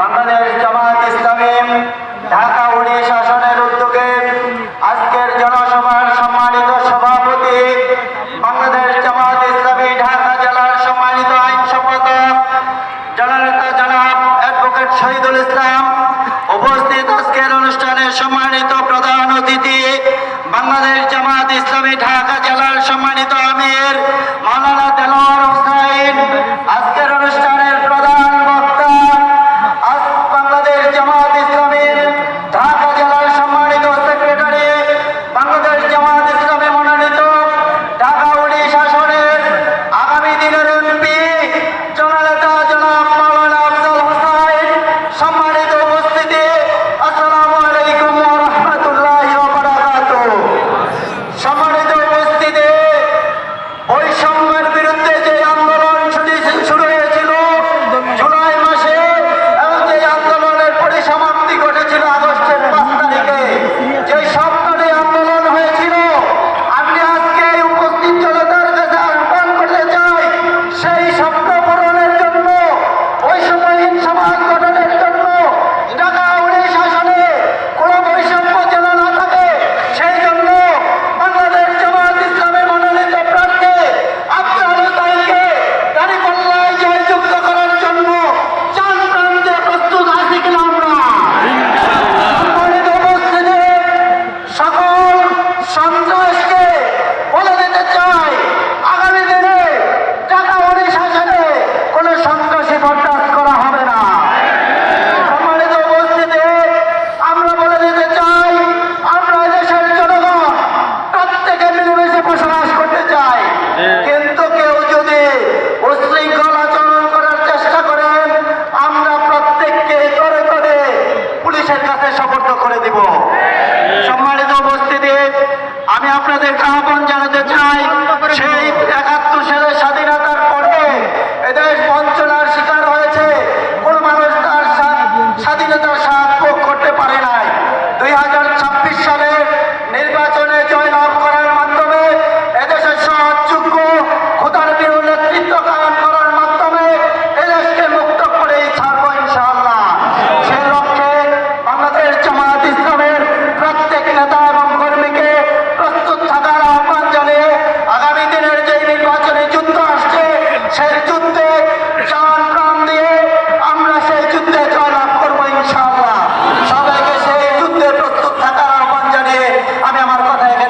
బంగ్లాదేశ్ జమా আপনাদের আহ্বান জানাতে চাই। সেই একাত্তর সালের স্বাধীনতার পরে এদেশ বঞ্চনার শিকার হয়েছে। কোন মানুষ তার স্বাধীনতার স্বাদ